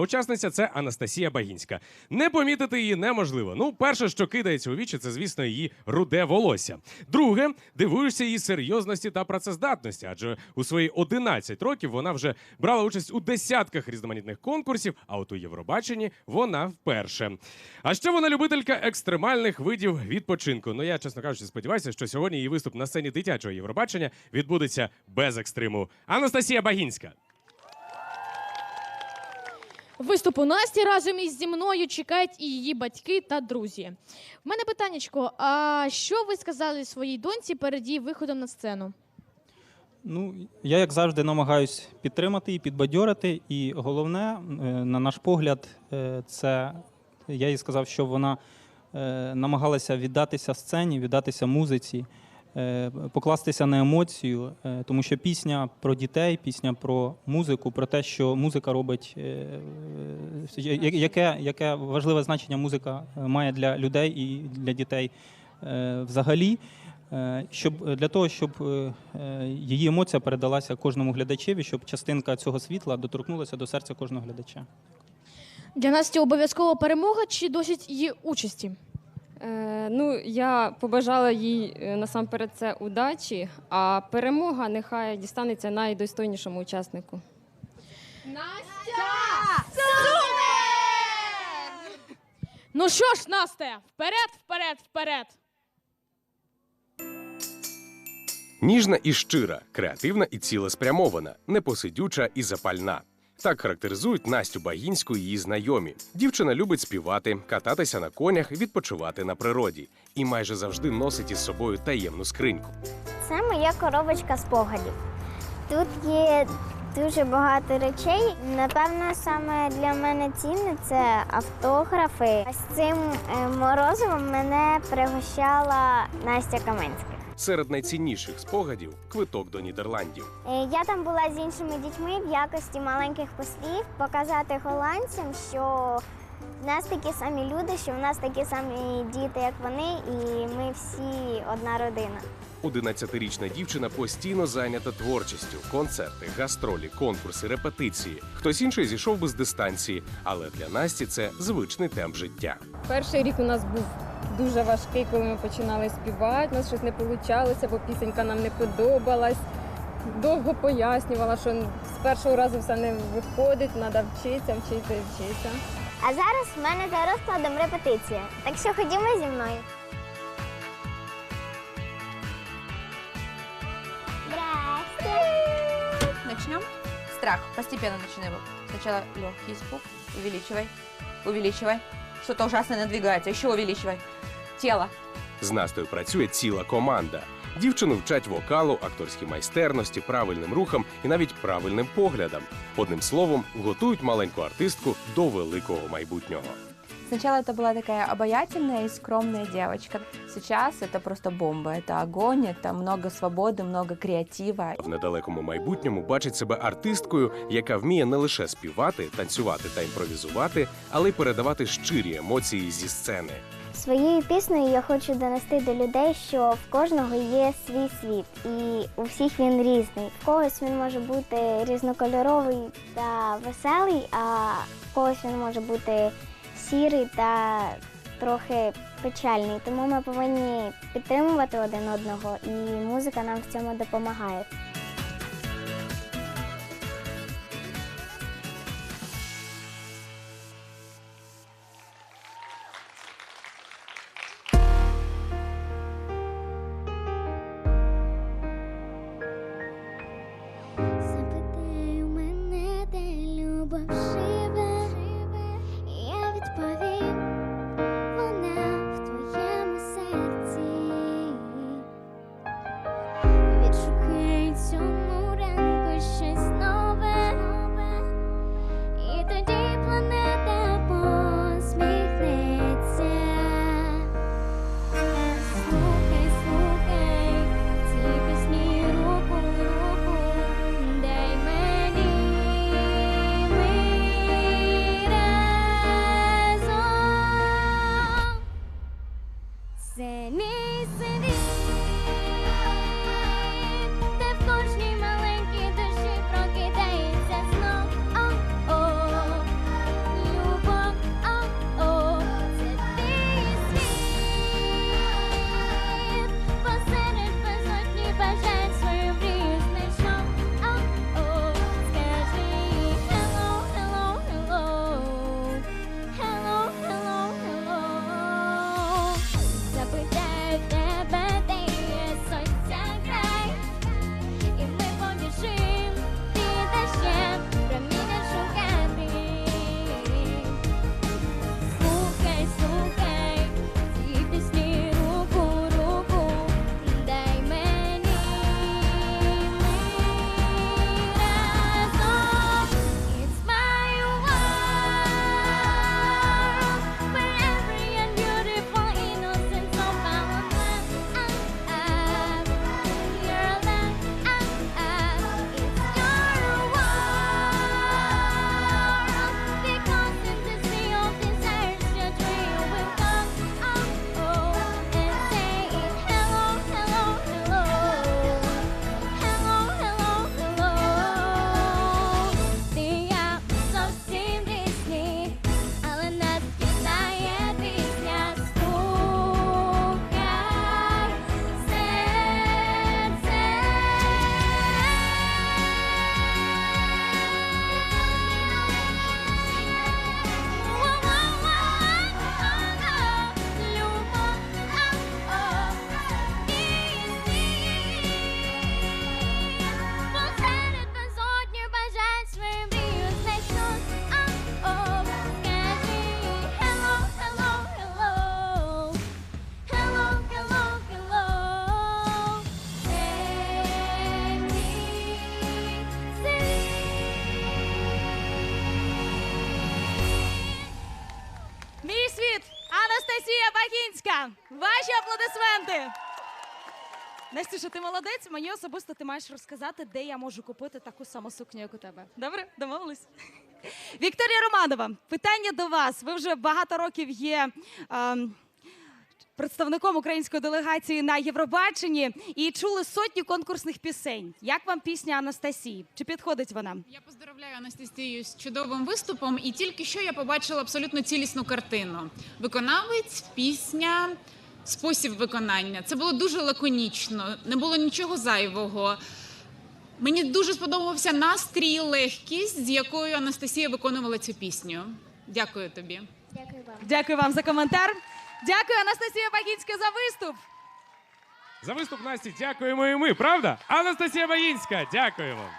учасниця це Анастасія Багінська. Не помітити її неможливо. Ну, перше, що кидається у вічі, це, звісно, її руде волосся. Друге, дивуєшся її серйозності та працездатності, адже у свої 11 років вона вже брала участь у десятках різноманітних конкурсів, а от у Євробаченні вона вперше. А ще вона любителька екстремальних видів відпочинку. Ну я, чесно кажучи, сподіваюся, що сьогодні її виступ на сцені дитячого Євробачення відбудеться без екстриму. Анастасія Багінська. Виступу Насті разом із зі мною чекають і її батьки та друзі. В мене питаннячко: а що ви сказали своїй доньці перед її виходом на сцену? Ну, я, як завжди, намагаюсь підтримати і підбадьорити. І головне, е, на наш погляд, е, це я їй сказав, що вона е, намагалася віддатися сцені, віддатися музиці, покластися на емоцію, е, тому що пісня про дітей, пісня про музику, про те, що музика робить, е, яке, яке важливе значення музика е, має для людей і для дітей е, взагалі. Е, Щоб для того, щоб е, е, її емоція передалася кожному глядачеві, щоб частинка цього світла доторкнулася до серця кожного глядача. Для Насті обов'язково перемога чи досить її участі? Е, ну, я побажала їй е, насамперед це удачі, а перемога нехай дістанеться найдостойнішому учаснику. Настя! Ну що ж, Насте, вперед, вперед, вперед! Ніжна і щира, креативна і цілеспрямована, непосидюча і запальна. Так характеризують Настю Багінську її знайомі. Дівчина любить співати, кататися на конях, відпочивати на природі і майже завжди носить із собою таємну скриньку. Це моя коробочка спогадів. Тут є дуже багато речей. Напевно, саме для мене цінне це автографи. З цим е, морозивом мене пригощала Настя Каменська. Серед найцінніших спогадів квиток до Нідерландів. Е, Я там була з іншими дітьми в якості маленьких послів показати голландцям, що в нас такі самі люди, що в нас такі самі діти, як вони, і ми всі одна родина. 11-річна дівчина постійно зайнята творчістю, концерти, гастролі, конкурси, репетиції. Хтось інший зійшов би з дистанції, але для Насті це звичний темп життя. Перший рік у нас був дуже важкий, коли ми починали співати. У нас щось не вийшло, бо пісенька нам не подобалась. Довго пояснювала, що з першого разу все не виходить, треба вчитися, вчитися, вчитися. А зараз в мене за розкладом репетиція. Так що ходімо зі мною. Здрасте. Начнем. Страх. Постепенно начинаем. Сначала легкий испуг. Увеличивай. Увеличивай. Что-то ужасное надвигается. Еще увеличивай. Тело. З Настою працює ціла команда. Дівчину вчать вокалу, акторській майстерності, правильним рухам і навіть правильним поглядам. Одним словом, готують маленьку артистку до великого майбутнього. Сначала это была такая обаятельная и скромная девочка. Сейчас это просто бомба. Это огонь, это много свободы, много креатива. В недалекому майбутньому бачить себе артисткою, яка вміє не лише співати, танцювати та імпровізувати, але й передавати щирі емоції зі сцени. Своєю піснею я хочу донести до людей, що в кожного є свій світ, і у всіх він різний. В когось він може бути різнокольоровий та веселий, а в когось він може бути сірий та трохи печальний. Тому ми повинні підтримувати один одного, і музика нам в цьому допомагає. Ваші аплодисменти. Настюша, ти молодець. Мені особисто ти маєш розказати, де я можу купити таку саму сукню, як у тебе. Добре, домовились? Вікторія Романова, питання до вас. Ви вже багато років є. ем, Представником української делегації на Євробаченні і чули сотні конкурсних пісень. Як вам пісня Анастасії? Чи підходить вона? Я поздравляю Анастасію з чудовим виступом, і тільки що я побачила абсолютно цілісну картину. Виконавець, пісня, спосіб виконання. Це було дуже лаконічно, не було нічого зайвого. Мені дуже сподобався настрій, легкість, з якою Анастасія виконувала цю пісню. Дякую тобі. Дякую вам. Дякую вам за коментар. Дякую, Анастасія Багінська, за виступ. За виступ Насті дякуємо і ми, правда? Анастасія Багінська, дякуємо.